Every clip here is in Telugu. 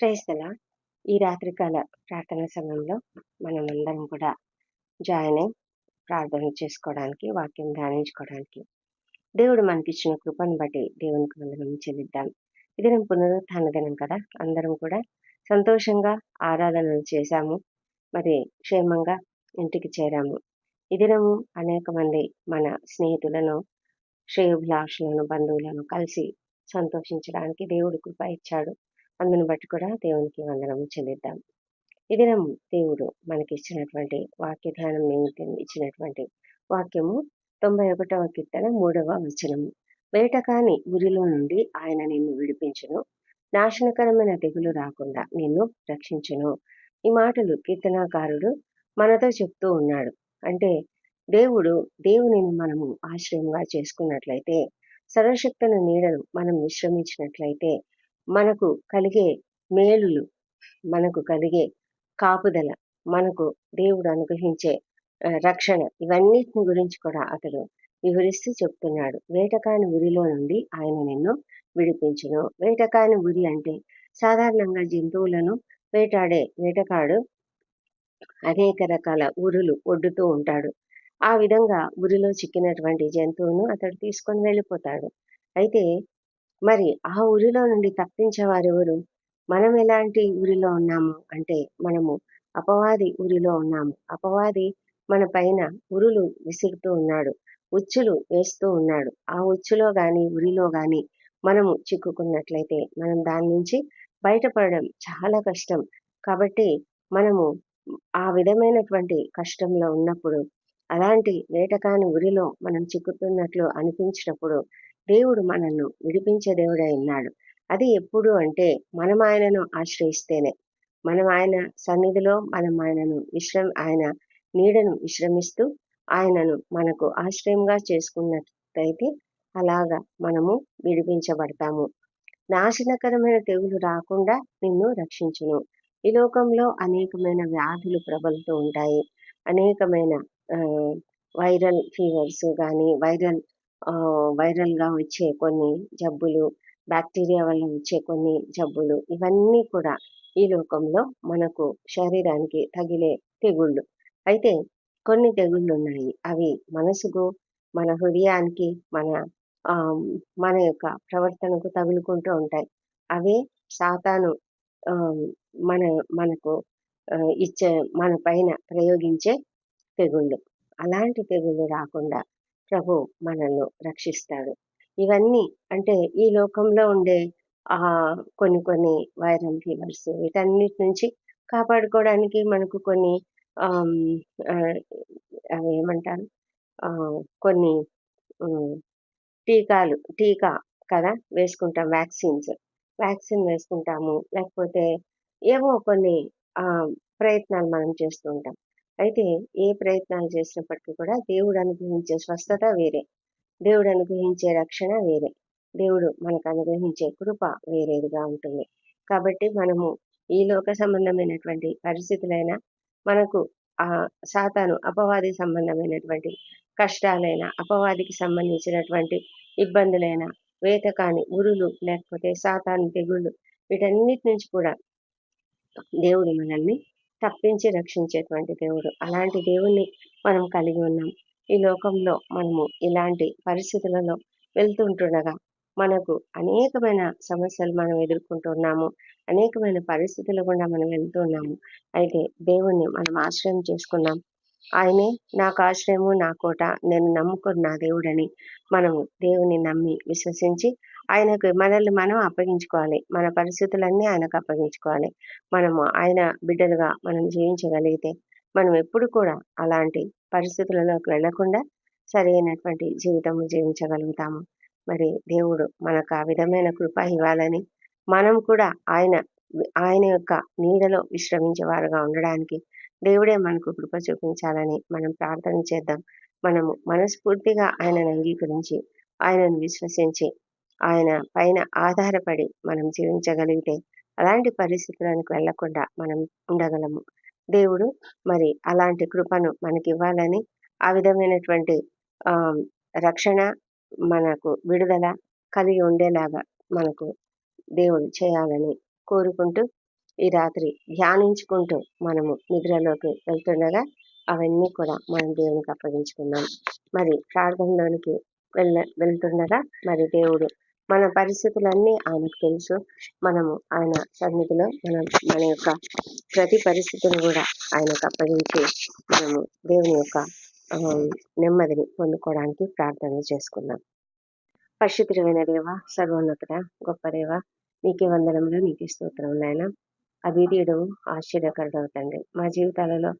క్రైస్తల ఈ రాత్రికాల ప్రార్థన సమయంలో మనం అందరం కూడా జాయిన్ అయి ప్రార్థన చేసుకోవడానికి వాక్యం ధ్యానించుకోవడానికి దేవుడు మనకిచ్చిన కృపను బట్టి దేవునికి వందనం చెల్లిద్దాం. ఇది నేను పునరుత్థాన దినం కదా? అందరం కూడా సంతోషంగా ఆరాధనలు చేశాము. మరి క్షేమంగా ఇంటికి చేరాము. ఈ దినము అనేక మంది మన స్నేహితులను శ్రేయోభిలాషులను బంధువులను కలిసి సంతోషించడానికి దేవుడు కృప ఇచ్చాడు. అందును బట్టి కూడా దేవునికి వందనము చెల్లిద్దాం. ఈ దినం దేవుడు మనకి ఇచ్చినటువంటి వాక్య ధ్యానం నిమిత్తం ఇచ్చినటువంటి వాక్యము తొంభై ఒకటవ కీర్తన మూడవ వచనము. వేటకాని ఉరిలో నుండి ఆయన నిన్ను విడిపించును. నాశనకరమైన తెగులు రాకుండా నిన్ను రక్షించును. ఈ మాటలు కీర్తనాకారుడు మనతో చెప్తూ ఉన్నాడు. అంటే దేవుడు దేవునిని మనము ఆశ్రయంగా చేసుకున్నట్లయితే సర్వశక్తుల నీడను మనం విశ్రమించినట్లయితే మనకు కలిగే మేలులు మనకు కలిగే కాపుదల మనకు దేవుడు అనుగ్రహించే రక్షణ ఇవన్నిటిని గురించి కూడా అతడు వివరిస్తూ చెప్తున్నాడు. వేటకాని ఉరిలో నుండి ఆయన నిన్ను విడిపించును. వేటకాని ఉరి అంటే సాధారణంగా జంతువులను వేటాడే వేటకాడు అనేక రకాల ఉరులు ఒడ్డుతూ ఉంటాడు. ఆ విధంగా ఉరిలో చిక్కినటువంటి జంతువును అతడు తీసుకొని వెళ్ళిపోతాడు. అయితే మరి ఆ ఊరిలో నుండి తప్పించేవారెవరు? మనం ఎలాంటి ఊరిలో ఉన్నాము అంటే మనము అపవాది ఊరిలో ఉన్నాము. అపవాది మన పైన ఉరులు విసుగుతూ ఉన్నాడు ఉచ్చులు వేస్తూ ఉన్నాడు. ఆ ఉచ్చులో గాని ఉరిలో గాని మనము చిక్కుకున్నట్లయితే మనం దాని నుంచి బయటపడడం చాలా కష్టం. కాబట్టి మనము ఆ విధమైనటువంటి కష్టంలో ఉన్నప్పుడు అలాంటి వేటకాని ఉరిలో మనం చిక్కుతున్నట్లు అనిపించినప్పుడు దేవుడు మనల్ని విడిపించే దేవుడై ఉన్నాడు. అది ఎప్పుడు అంటే మనం ఆయనను ఆశ్రయిస్తేనే. మనం ఆయన సన్నిధిలో మనం ఆయనను విశ్రమ ఆయన నీడను విశ్రమిస్తూ ఆయనను మనకు ఆశ్రయంగా చేసుకున్నట్లయితే అలాగా మనము విడిపించబడతాము. నాశనకరమైన తెగులు రాకుండా నిన్ను రక్షించును. ఈ లోకంలో అనేకమైన వ్యాధులు ప్రబలుతూ ఉంటాయి. అనేకమైన వైరల్ ఫీవర్స్ కానీ వైరల్ వైరల్గా వచ్చే కొన్ని జబ్బులు బ్యాక్టీరియా వల్ల వచ్చే కొన్ని జబ్బులు ఇవన్నీ కూడా ఈ లోకంలో మనకు శరీరానికి తగిలే తెగుళ్ళు. అయితే కొన్ని తెగుళ్ళు ఉన్నాయి. అవి మనసుకు మన హృదయానికి మన మన యొక్క ప్రవర్తనకు తగులుకుంటూ ఉంటాయి. అవే సాతాను మన మనకు ఇచ్చే మన పైన ప్రయోగించే తెగుళ్ళు. అలాంటి తెగుళ్ళు రాకుండా ప్రభు మనల్ని రక్షిస్తాడు. ఇవన్నీ అంటే ఈ లోకంలో ఉండే ఆ కొన్ని కొన్ని వైరల్ ఫీవర్స్ వీటన్నిటి నుంచి కాపాడుకోవడానికి మనకు కొన్ని అవి ఏమంటారు? కొన్ని టీకాలు టీకా కదా వేసుకుంటాం వ్యాక్సిన్స్. వ్యాక్సిన్ వేసుకుంటాము. లేకపోతే ఏవో కొన్ని ప్రయత్నాలు మనం చేస్తుంటాం అయితే ఏ ప్రయత్నాలు చేసినప్పటికీ కూడా దేవుడు అనుగ్రహించే స్వస్థత వేరే. దేవుడు అనుగ్రహించే రక్షణ వేరే. దేవుడు మనకు అనుగ్రహించే కృప వేరేదిగా ఉంటుంది. కాబట్టి మనము ఈ లోక సంబంధమైనటువంటి పరిస్థితులైనా మనకు ఆ సాతాను అపవాది సంబంధమైనటువంటి కష్టాలైన అపవాదికి సంబంధించినటువంటి ఇబ్బందులైన వేతకాని ఉరులు లేకపోతే సాతాను తెగుళ్ళు వీటన్నిటి నుంచి కూడా దేవుడు మనల్ని తప్పించి రక్షించేటువంటి దేవుడు. అలాంటి దేవుణ్ణి మనం కలిగి ఉన్నాం. ఈ లోకంలో మనము ఇలాంటి పరిస్థితులలో వెళ్తుంటుండగా మనకు అనేకమైన సమస్యలు మనం ఎదుర్కొంటున్నాము అనేకమైన పరిస్థితులు గుండా మనం వెళ్తున్నాము అయితే దేవుణ్ణి మనం ఆశ్రయం చేసుకున్నాం. ఆయనే నాకు ఆశ్రయము నా కోట నేను నమ్ముకున్న దేవుడని మనము దేవుని నమ్మి విశ్వసించి ఆయనకు మనల్ని మనం అప్పగించుకోవాలి. మన పరిస్థితులన్నీ ఆయనకు అప్పగించుకోవాలి. మనము ఆయన బిడ్డలుగా మనం జీవించగలిగితే మనం ఎప్పుడు కూడా అలాంటి పరిస్థితులలోకి వెళ్ళకుండా సరైనటువంటి జీవితం జీవించగలుగుతాము. మరి దేవుడు మనకు ఆ విధమైన కృప ఇవ్వాలని మనం కూడా ఆయన ఆయన యొక్క నీడలో విశ్రమించేవారుగా ఉండడానికి దేవుడే మనకు కృప చూపించాలని మనం ప్రార్థన చేద్దాం. మనము మనస్ఫూర్తిగా ఆయనను అంగీకరించి ఆయనను విశ్వసించి ఆయన పైన ఆధారపడి మనం జీవించగలిగితే అలాంటి పరిస్థితులకు వెళ్ళకుండా మనం ఉండగలము. దేవుడు మరి అలాంటి కృపను మనకి ఇవ్వాలని ఆ విధమైనటువంటి రక్షణ మనకు విడుదల కలిగి ఉండేలాగా మనకు దేవుడు చేయాలని కోరుకుంటూ ఈ రాత్రి ధ్యానించుకుంటూ మనము నిద్రలోకి వెళ్తుండగా అవన్నీ కూడా మనం దేవునికి అప్పగించుకున్నాం మరి ప్రార్థనలోనికి వెళ్ళ వెళ్తుండగా మరి దేవుడు మన పరిస్థితులన్నీ ఆయనకు తెలుసు. మనము ఆయన సన్నిధిలో మనం మన యొక్క ప్రతి పరిస్థితిని కూడా ఆయనకు అప్పగించి మనము దేవుని యొక్క నెమ్మదిని పొందుకోవడానికి ప్రార్థన చేసుకుందాం. పరిశుద్ధమైన దేవ సర్వోన్నతుడ గొప్ప దేవ నీకే వందనంలో నీకే స్తోత్రం నాయన. అభిధీయుడు ఆశ్చర్యకరుడు తండ్రి. మా జీవితాలలో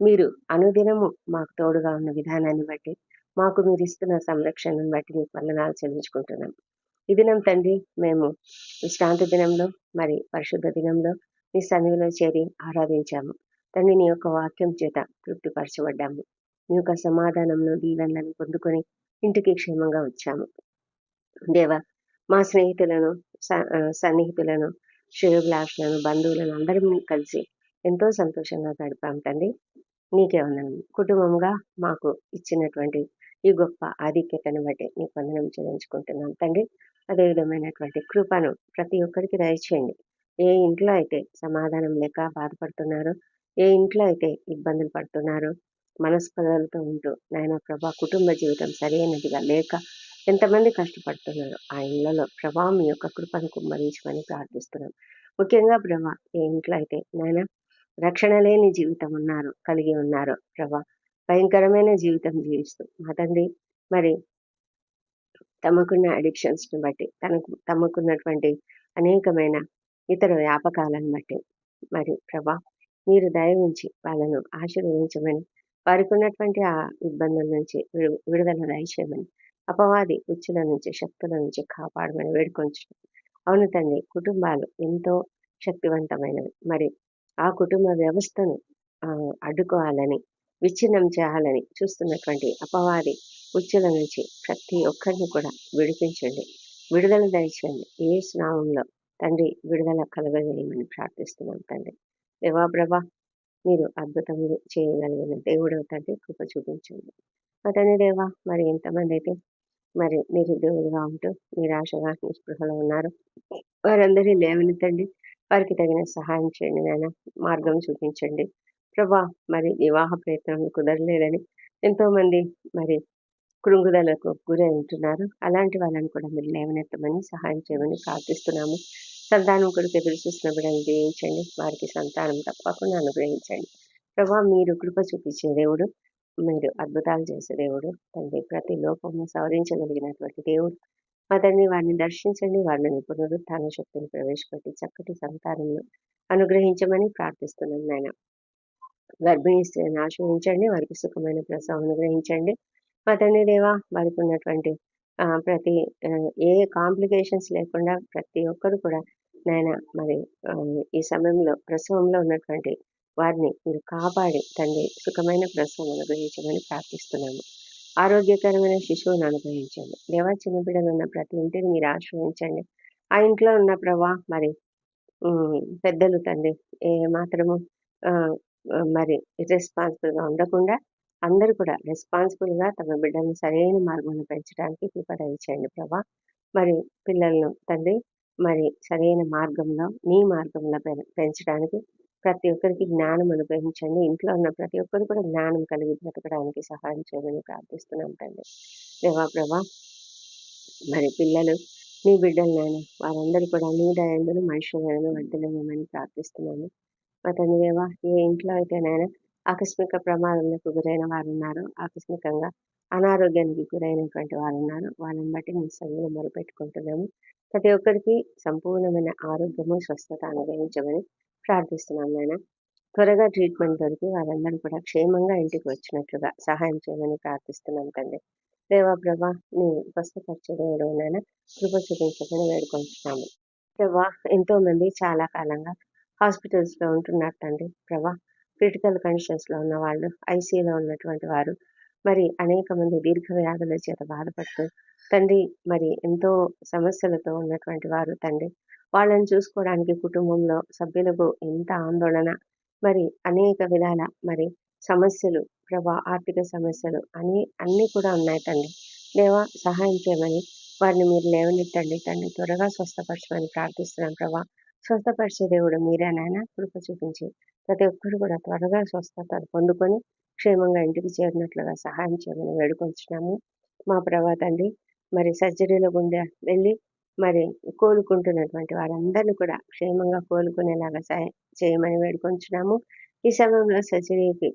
మీరు అనుదినము మాకు తోడుగా ఉన్న విధానాన్ని బట్టి మాకు మీరు ఇస్తున్న సంరక్షణను బట్టి మీకు వందనాలు చెల్లించుకుంటున్నాం. ఈ దినం తండ్రి మేము విశ్రాంతి దినంలో మరి పరిశుద్ధ దినంలో నీ సన్నిధిలో చేరి ఆరాధించాము. తండ్రి నీ యొక్క వాక్యం చేత తృప్తిపరచబడ్డాము. నీ యొక్క సమాధానంలో దీవెనలను పొందుకొని ఇంటికి క్షేమంగా వచ్చాము. దేవ మా స్నేహితులను సన్నిహితులను శ్రేయోభిలాషులను బంధువులను అందరం కలిసి ఎంతో సంతోషంగా గడిపాం తండ్రి. నీకే వందనం. కుటుంబంగా మాకు ఇచ్చినటువంటి ఈ గొప్ప ఆధిక్యతను బట్టి నీకు వందనం చెల్లించుకుంటున్నాం తండ్రి. అదే విధమైనటువంటి కృపను ప్రతి ఒక్కరికి దయచేయండి. ఏ ఇంట్లో అయితే సమాధానం లేక బాధపడుతున్నారో ఏ ఇంట్లో అయితే ఇబ్బందులు పడుతున్నారో మనస్పదలతో ఉంటూ నాయన ప్రభా కుటుంబ జీవితం సరైనదిగా లేక ఎంతమంది కష్టపడుతున్నారు ఆ ఇళ్ళలో ప్రభా మీ యొక్క కృపను కుమ్మరించమని ప్రార్థిస్తున్నాం. ముఖ్యంగా ప్రభా ఏ ఇంట్లో అయితే నాయన రక్షణ లేని జీవితం ఉన్నారు కలిగి ఉన్నారు ప్రభా భయంకరమైన జీవితం జీవిస్తూ మా తండ్రి మరి తమకున్న అడిక్షన్స్ని బట్టి తనకు తమకున్నటువంటి అనేకమైన ఇతర వ్యాపకాలను బట్టి. మరి ప్రభా మీరు దయ ఉంచి వాళ్ళను ఆశీర్వదించమని వారికి ఉన్నటువంటి ఆ ఇబ్బందుల నుంచి విడుదల దయచేయమని అపవాది ఉచ్చుల నుంచి శక్తుల నుంచి కాపాడమని వేడుకొంచడం అవును తండ్రి కుటుంబాలు ఎంతో శక్తివంతమైనవి. మరి ఆ కుటుంబ వ్యవస్థను అడ్డుకోవాలని విచ్ఛిన్నం చేయాలని చూస్తున్నటువంటి అపవాది ఉచ్చుల నుంచి ప్రతి ఒక్కరిని కూడా విడిపించండి. విడుదల దయచేయండి ఏ స్నామంలో తండ్రి విడుదల కలగజేయమని ప్రార్థిస్తున్నాం తండ్రి. దేవాప్రభ మీరు అద్భుతములు చేయగలిగిన దేవుడు తండ్రి కృప చూపించండి. అతని దేవా మరి ఎంతమంది అయితే మరి మీరు దేవుడుగా ఉంటూ నిరాశగా నిస్పృహలో ఉన్నారు వారందరి లేవనెత్తండి వారికి తగిన సహాయం చేయండి నాయన మార్గం చూపించండి. ప్రభా మరి వివాహ ప్రయత్నం కుదరలేదని ఎంతోమంది మరి కృంగుదలకు గురి ఉంటున్నారు. అలాంటి వాళ్ళని కూడా మీరు లేవనెత్తమని సహాయం చేయమని ప్రార్థిస్తున్నాము. సంతానం కొడుకు ఎదురు చూస్తున్న బిడ్డను వారికి సంతానం తప్పకుండా అనుగ్రహించండి. ప్రభా మీరు కృప చూపించే దేవుడు మీరు అద్భుతాలు చేసే దేవుడు తండ్రి ప్రతి లోపము సవరించగలిగినటువంటి దేవుడు. మా తండ్రి వారిని దర్శించండి. వారిని పునరుత్న శక్తిని ప్రవేశపెట్టి చక్కటి సంతానంలో అనుగ్రహించమని ప్రార్థిస్తున్నాం నాయన. గర్భిణీ స్త్రీని ఆశ్రయించండి. వారికి సుఖమైన ప్రసవం అనుగ్రహించండి. మా తండ్రి దేవా వారికి ఉన్నటువంటి ప్రతి ఏ కాంప్లికేషన్స్ లేకుండా ప్రతి ఒక్కరు కూడా నాయన మరి ఈ సమయంలో ప్రసవంలో ఉన్నటువంటి వారిని మీరు కాపాడి తండ్రి సుఖమైన ప్రసవం అనుగ్రహించమని ప్రార్థిస్తున్నాము. ఆరోగ్యకరమైన శిశువును అనుగ్రహించండి. దేవా చిన్నపిల్లలు ఉన్న ప్రతి ఇంటిని మీరు ఆశ్రయించండి. ఆ ఇంట్లో ఉన్న ప్రభా మరి పెద్దలు తండ్రి ఏ మాత్రము మరి రెస్పాన్సిబుల్గా ఉండకుండా అందరూ కూడా రెస్పాన్సిబుల్గా తమ బిడ్డలను సరైన మార్గంలో పెంచడానికి కృప ఇచ్చేయండి ప్రభా. మరి పిల్లలను తండ్రి మరి సరైన మార్గంలో నీ మార్గంలో పెంచడానికి ప్రతి ఒక్కరికి జ్ఞానం అనుగ్రహించండి. ఇంట్లో ఉన్న ప్రతి ఒక్కరు కూడా జ్ఞానం కలిగి బ్రతకడానికి సహాయం చేయమని ప్రార్థిస్తున్నాం తండ్రి. దేవా ప్రభా మరి పిల్లలు నీ బిడ్డలనైనా వారందరూ కూడా నీ దయందులు మనుషులైన వర్ధనమని ప్రార్థిస్తున్నాను. అతని దేవా ఏ ఇంట్లో అయితేనైనా ఆకస్మిక ప్రమాదాలకు గురైన వారు ఉన్నారు ఆకస్మికంగా అనారోగ్యానికి గురైనటువంటి వారు ఉన్నారు వాళ్ళని బట్టి మీ సన్నిధిలో మొరపెట్టుకుంటున్నాము. ప్రతి ఒక్కరికి సంపూర్ణమైన ఆరోగ్యము స్వస్థత అనుగ్రహించమని ప్రార్థిస్తున్నాం నాయన. త్వరగా ట్రీట్మెంట్ దొరికి వారందరూ కూడా క్షేమంగా ఇంటికి వచ్చినట్లుగా సహాయం చేయమని ప్రార్థిస్తున్నాం తండ్రి. దేవా ప్రభా నీ స్వస్థపరిచే దేవుడు నాయన కృప చూపించమని వేడుకుంటున్నాము. ప్రభా ఎంతో మంది చాలా కాలంగా హాస్పిటల్స్లో ఉంటున్నారు తండ్రి. ప్రభా క్రిటికల్ కండిషన్స్లో ఉన్న వాళ్ళు ఐసీలో ఉన్నటువంటి వారు మరి అనేక మంది దీర్ఘ వ్యాధుల చేత బాధపడుతూ తండ్రి మరి ఎంతో సమస్యలతో ఉన్నటువంటి వారు తండ్రి వాళ్ళని చూసుకోవడానికి కుటుంబంలో సభ్యులకు ఎంత ఆందోళన మరి అనేక విధాల మరి సమస్యలు ప్రభా ఆర్థిక సమస్యలు అని అన్నీ కూడా ఉన్నాయి తండ్రి. దేవా సహాయం చేయమని వారిని మీరు లేవనెత్తండి తండ్రి. త్వరగా స్వస్థపరచమని ప్రార్థిస్తున్నాం ప్రభా. స్వస్థపరిచే దేవుడు మీరేనాయన కృప చూపించి ప్రతి ఒక్కరు కూడా త్వరగా స్వస్థత పొందుకొని క్షేమంగా ఇంటికి చేరినట్లుగా సహాయం చేయమని వేడుకొంచున్నాము. మా ప్రభా తండ్రి మరి సర్జరీలో గుండె వెళ్ళి మరి కోలుకుంటున్నటువంటి వారందరినీ కూడా క్షేమంగా కోలుకునేలాగా సహాయం చేయమని వేడుకొంచున్నాము. ఈ సమయంలో సర్జరీకి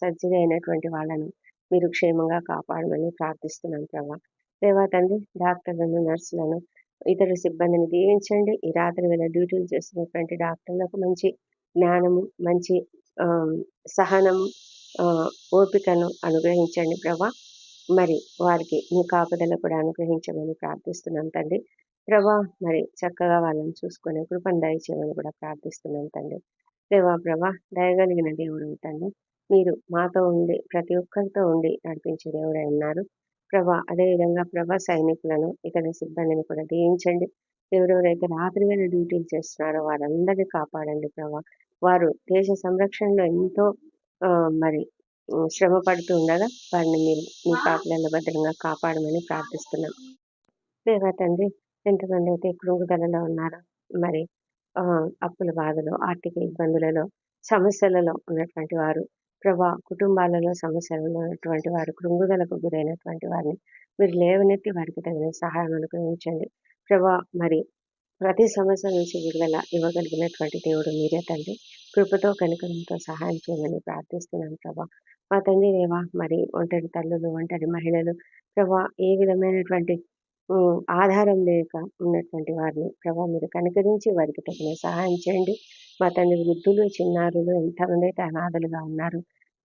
సర్జరీ అయినటువంటి వాళ్ళను మీరు క్షేమంగా కాపాడమని ప్రార్థిస్తున్నాం ప్రభా. దేవా తండ్రి డాక్టర్లను నర్సులను ఇతర సిబ్బందిని దీవించండి. ఈ రాత్రి వేళ డ్యూటీలు చేస్తున్నటువంటి డాక్టర్లకు మంచి జ్ఞానము మంచి సహనము ఓపికను అనుగ్రహించండి ప్రభా. మరి వారికి మీ కాపుదల కూడా అనుగ్రహించమని ప్రార్థిస్తున్నాం తండ్రి. ప్రభా మరి చక్కగా వాళ్ళని చూసుకునే కృపను దయచేయమని కూడా ప్రార్థిస్తున్నాం తండ్రి. దేవా ప్రభా దయగలిగిన దేవుడు తండ్రి. మీరు మాతో ఉండి ప్రతి ఒక్కరితో ఉండి నడిపించే దేవుడై ఉన్నారు. ప్రభా అదేవిధంగా ప్రభా సైనికులను ఇక్కడ సిబ్బందిని కూడా దీవించండి. ఎవరెవరైతే రాత్రి వేళ డ్యూటీలు చేస్తున్నారో వారందరినీ కాపాడండి ప్రభా. వారు దేశ సంరక్షణలో ఎంతో మరి శ్రమ పడుతూ ఉండగా వారిని మీరు మీ కాపులలో భద్రంగా కాపాడమని ప్రార్థిస్తున్నాం. దేవా తండ్రి ఎంతమంది అయితే కృంగుదలలో ఉన్నారో మరి అప్పుల బాధలో ఆర్థిక ఇబ్బందులలో సమస్యలలో ఉన్నటువంటి వారు ప్రభా కుటుంబాలలో సమస్యలు ఉన్నటువంటి వారు కృంగుదలకు గురైనటువంటి వారిని మీరు లేవనెత్తి వారికి తగిన సహాయం అనుగ్రహించండి. ప్రభా మరి ప్రతి సమస్య నుంచి విడుదల ఇవ్వగలిగినటువంటి దేవుడు మీరే తండ్రి. కృపతో కనుకరంతో సహాయం చేయమని ప్రార్థిస్తున్నాను ప్రభా. మా తండ్రి దేవా మరి ఒంటరి తల్లులు ఒంటరి మహిళలు ప్రభా ఏ విధమైనటువంటి ఆధారం లేక ఉన్నటువంటి వారిని ప్రభా మీరు కనుకరించి వారికి తగిన సహాయం చేయండి. మా తండ్రి వృద్ధులు చిన్నారులు ఎంతమంది అనాథలుగా ఉన్నారు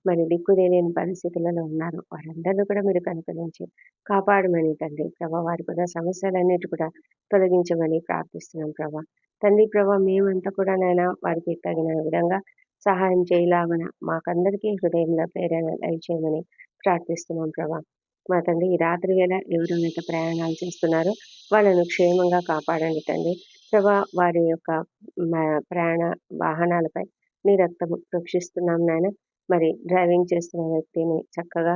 మరి దిక్కు పరిస్థితులలో ఉన్నారు వారందరినీ కూడా మీరు కనుకరించి కాపాడమని తండ్రి ప్రభా వారి కూడా సమస్యలన్నిటి కూడా తొలగించమని ప్రార్థిస్తున్నాం ప్రభా. తండ్రి ప్రభా మేమంతా కూడా నైనా వారికి తగిన విధంగా సహాయం చేయలామన మాకందరికీ హృదయంలో ప్రేరణ దయచేయమని ప్రార్థిస్తున్నాం ప్రభా. మా తండ్రి ఈ రాత్రి వేళ ఎవరైతే ప్రయాణాలు చేస్తున్నారు వాళ్ళను క్షేమంగా కాపాడండి తండ్రి. ప్రభా వారి యొక్క ప్రయాణ వాహనాలపై నీ రక్తము రక్షిస్తున్నాం నాయన. మరి డ్రైవింగ్ చేస్తున్న వ్యక్తిని చక్కగా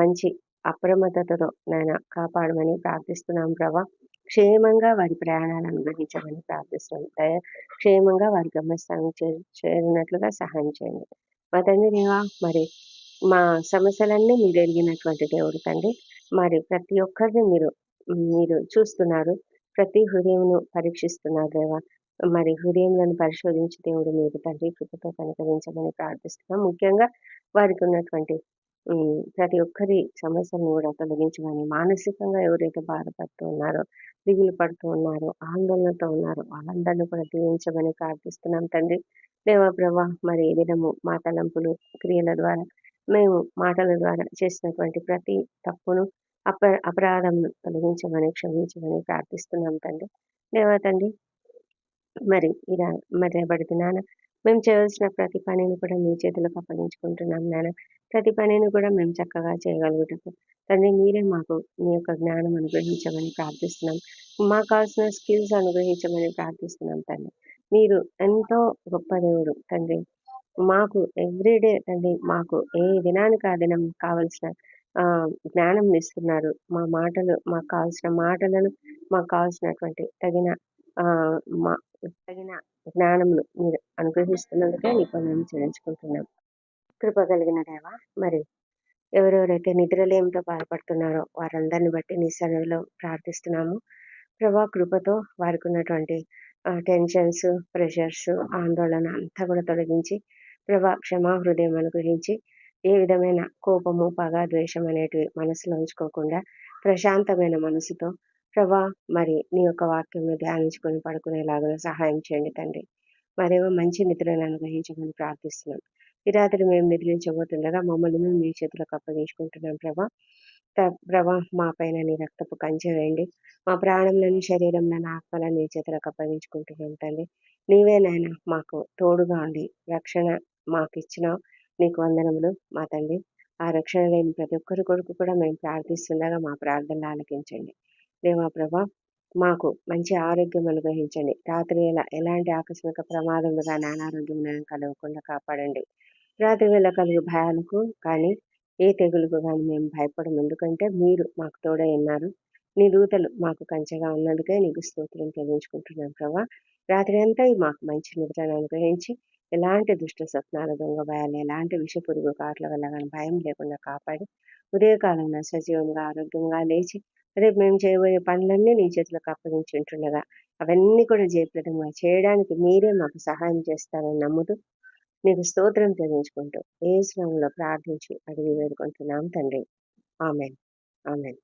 మంచి అప్రమత్తతతో నాయన కాపాడమని ప్రార్థిస్తున్నాం ప్రభా. క్షేమంగా వారి ప్రయాణాలను అనుగ్రహించమని ప్రార్థిస్తున్నాం. క్షేమంగా వారి గమ్యస్థానం చేరినట్లుగా సహాయం చేయండి. మా తండ్రి దేవా మరి మా సమస్యలన్నీ మీరు ఎరిగినటువంటి దేవుడు తండ్రి. మరి ప్రతి ఒక్కరిని మీరు మీరు చూస్తున్నారు. ప్రతి హృదయంను పరీక్షిస్తున్నారు దేవా. మరి హృదయంలను పరిశోధించి దేవుడు మీరు తండ్రి. కృపతో కనుకరించమని ప్రార్థిస్తున్నాం. ముఖ్యంగా వారికి ఉన్నటువంటి ప్రతి ఒక్కరి సమస్యలను కూడా తొలగించమని మానసికంగా ఎవరైతే బాధపడుతూ ఉన్నారో దిగులు పడుతూ ఉన్నారో ఆందోళనతో ఉన్నారో వాళ్ళందరినీ కూడా దీవించమని ప్రార్థిస్తున్నాం తండ్రి. దేవా ప్రభా మరి దినము మా తలంపులు క్రియల ద్వారా మేము మాటల ద్వారా చేసినటువంటి ప్రతి తప్పును అప అపరాధంను తొలగించమని క్షమించమని ప్రార్థిస్తున్నాం తండ్రి. దేవా తండ్రి మరి ఇలా మరి రేపటి నాన్న మేము చేయవలసిన ప్రతి పనిని కూడా మీ చేతులకు అప్పగించుకుంటున్నాం నాన్న. ప్రతి పనిని కూడా మేము చక్కగా చేయగలుగుటకు తండ్రి మీరే మాకు మీ యొక్క జ్ఞానం అనుగ్రహించమని ప్రార్థిస్తున్నాం. మాకు కావాల్సిన స్కిల్స్ అనుగ్రహించమని ప్రార్థిస్తున్నాం తండ్రి. మీరు ఎంతో గొప్ప దేవుడు తండ్రి. మాకు ఎవ్రీడే తండ్రి మాకు ఏ దినానికి ఆ దినం కావలసిన జ్ఞానం ఇస్తున్నారు. మా మాటలు మాకు కావాల్సిన మాటలను మాకు కావాల్సినటువంటి తగిన మా తగిన జ్ఞానమును మీరు అనుగ్రహిస్తున్నందుకే నీకు మేము చెల్లించుకుంటున్నాం కృప కలిగిన దేవా మరి ఎవరెవరైతే నిద్రలేమితో బాధపడుతున్నారో వారందరిని బట్టి నీ సన్నిధిలో ప్రార్థిస్తున్నాము. ప్రభా కృపతో వారికి ఉన్నటువంటి టెన్షన్స్ ప్రెషర్స్ ఆందోళన అంతా కూడా తొలగించి ప్రభా క్షమా హృదయం అనుగ్రహించి ఏ విధమైన కోపము పగ ద్వేషం అనేటివి మనసులో ఉంచుకోకుండా ప్రశాంతమైన మనసుతో ప్రభా మరి నీ యొక్క వాక్యం ధ్యానించుకొని పడుకునేలాగా సహాయం చేయండి తండ్రి. మరేమో మంచి నిద్రను అనుగ్రహించమని ప్రార్థిస్తున్నాం. ఈ రాత్రి మేము నిద్రించబోతుండగా మమ్మల్ని మేము మీ చేతులకు అప్పగించుకుంటున్నాం ప్రభా. ప్రభా మా పైన నీ రక్తపు కంచె వేయండి. మా ప్రాణంలోని శరీరంలోని ఆత్మలను నీ చేతులకు అప్పగించుకుంటున్నాం తండ్రి. నీవే నాయన మాకు తోడుగా ఉండి రక్షణ మాకు ఇచ్చిన నీకు వందనములు మా తండ్రి ఆ రక్షణ లేని ప్రతి ఒక్కరి కొడుకు కూడా మేము ప్రార్థిస్తుండగా మా ప్రార్థనలు ఆలకించండి. దేవా ప్రభా మాకు మంచి ఆరోగ్యం అనుగ్రహించండి. రాత్రి వేళ ఎలాంటి ఆకస్మిక ప్రమాదములు కానీ అనారోగ్యం కలగకుండా కాపాడండి. రాత్రి వేళ కలుగు భయాలకు కానీ ఏ తెగులకు కానీ మేము భయపడము. ఎందుకంటే మీరు మాకు తోడై ఉన్నారు. నీ దూతలు మాకు కంచెగా ఉన్నందుకే నీకు స్తోత్రం చెల్లించుకుంటున్నాం ప్రభా. రాత్రి అంతా మాకు మంచి నిద్రను అనుగ్రహించి ఎలాంటి దుష్ట స్వప్నాలు దొంగ భయాలు ఎలాంటి విషపురుగు కాట్ల వల్ల కానీ భయం లేకుండా కాపాడి ఉదయకాలంలో సజీవంగా ఆరోగ్యంగా లేచి రేపు మేము చేయబోయే పనులన్నీ నీ చేతులకు అప్పగించి ఉంటుండగా అవన్నీ కూడా జయప్రదంగా చేయడానికి మీరే మాకు సహాయం చేస్తారని నమ్ముతూ నీకు స్తోత్రం చెల్లించుకుంటూ ఏ శ్రమంలో ప్రార్థించి అడిగి వేడుకుంటున్నాం తండ్రి. ఆమెన్. ఆమెన్.